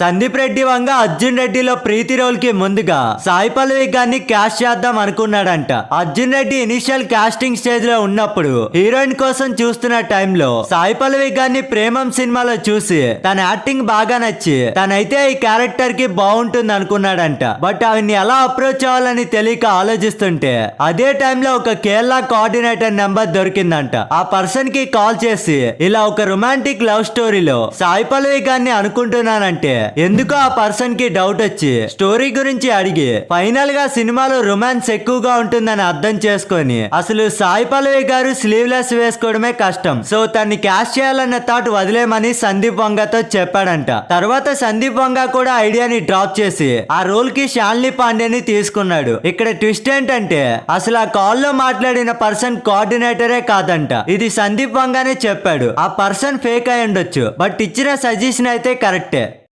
సందీప్ రెడ్డి వంగ అర్జున్ రెడ్డిలో ప్రీతి రోల్కి ముందుగా సాయి పల్లవి గారిని క్యాస్ట్ చేద్దాం అనుకున్నాడంట. అర్జున్ రెడ్డి ఇనిషియల్ కాస్టింగ్ స్టేజ్లో ఉన్నప్పుడు హీరోయిన్ కోసం చూస్తున్న టైంలో సాయి పల్లవి గారిని ప్రేమం సినిమాలో చూసి తన యాక్టింగ్ బాగా నచ్చి తనైతే ఈ క్యారెక్టర్కి బాగుంటుంది అనుకున్నాడంట. బట్ ఆవిడ్ని ఎలా అప్రోచ్ అవ్వాలని తెలియక ఆలోచిస్తుంటే అదే టైంలో ఒక కేరళ కోఆర్డినేటర్ నెంబర్ దొరికిందంట. ఆ పర్సన్కి కాల్ చేసి ఇలా ఒక రొమాంటిక్ లవ్ స్టోరీలో సాయి పల్లవి గారిని అనుకుంటున్నానంటే ఎందుకో ఆ పర్సన్కి డౌట్ వచ్చి? స్టోరీ గురించి అడిగి ఫైనల్గా సినిమాలో రొమాన్స్ ఎక్కువగా ఉంటుందని అర్థం చేసుకొని అసలు సాయి పల్లవి గారు స్లీవ్లెస్ వేసుకోవడమే కష్టం. సో తన్ని క్యాష్ చేయాలన్న థాట్ వదిలేమని సందీప్ వంగతో చెప్పాడంట. తర్వాత సందీప్ వంగ కూడా ఐడియాని డ్రాప్ చేసి ఆ రోల్కి శాలిని పాండేని తీసుకున్నాడు. ఇక్కడ ట్విస్ట్ ఏంటంటే అసలు ఆ కాల్లో మాట్లాడిన పర్సన్ కోఆర్డినేటరే కాదంట. ఇది సందీప్ వంగానే చెప్పాడు. ఆ పర్సన్ ఫేక్ అయి ఉండొచ్చు బట్ ఇచ్చిన సజెషన్ అయితే కరెక్టే